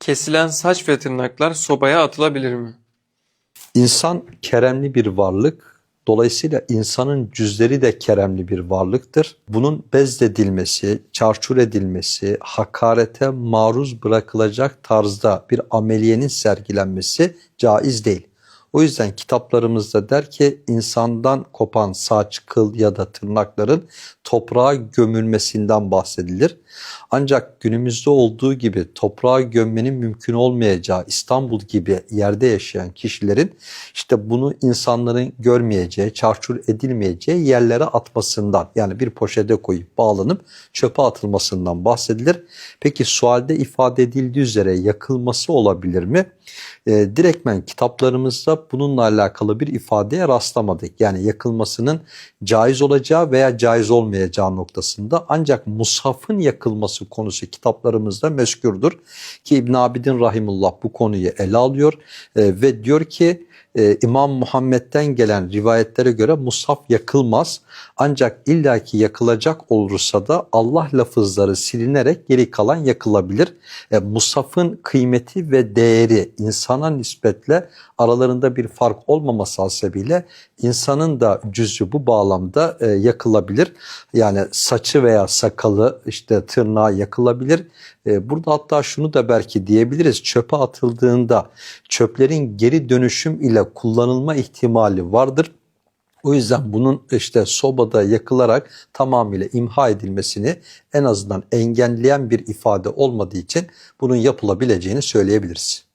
Kesilen saç ve tırnaklar sobaya atılabilir mi? İnsan keremli bir varlık. Dolayısıyla insanın cüzleri de keremli bir varlıktır. Bunun bezledilmesi, çarçur edilmesi, hakarete maruz bırakılacak tarzda bir ameliyenin sergilenmesi caiz değil. O yüzden kitaplarımızda der ki insandan kopan saç, kıl ya da tırnakların toprağa gömülmesinden bahsedilir. Ancak günümüzde olduğu gibi toprağa gömmenin mümkün olmayacağı İstanbul gibi yerde yaşayan kişilerin işte bunu insanların görmeyeceği, çarçur edilmeyeceği yerlere atmasından yani bir poşete koyup bağlanıp çöpe atılmasından bahsedilir. Peki sualde ifade edildiği üzere yakılması olabilir mi? E, direktmen kitaplarımızda bununla alakalı bir ifadeye rastlamadık. Yani yakılmasının caiz olacağı veya caiz olmayacağı noktasında ancak mushafın yakılması konusu kitaplarımızda meskürdür. Ki İbn Abidin Rahimullah bu konuyu ele alıyor e, ve diyor ki e, İmam Muhammed'den gelen rivayetlere göre mushaf yakılmaz. Ancak illaki yakılacak olursa da Allah lafızları silinerek geri kalan yakılabilir. E, mushafın kıymeti ve değeri insana nispetle aralarında bir fark olmaması hasebiyle insanın da cüzü bu bağlamda e, yakılabilir. Yani saçı veya sakalı işte tırnağı yakılabilir. E, burada hatta şunu da belki diyebiliriz. Çöpe atıldığında çöplerin geri dönüşüm ile kullanılma ihtimali vardır. O yüzden bunun işte sobada yakılarak tamamıyla imha edilmesini en azından engelleyen bir ifade olmadığı için bunun yapılabileceğini söyleyebiliriz.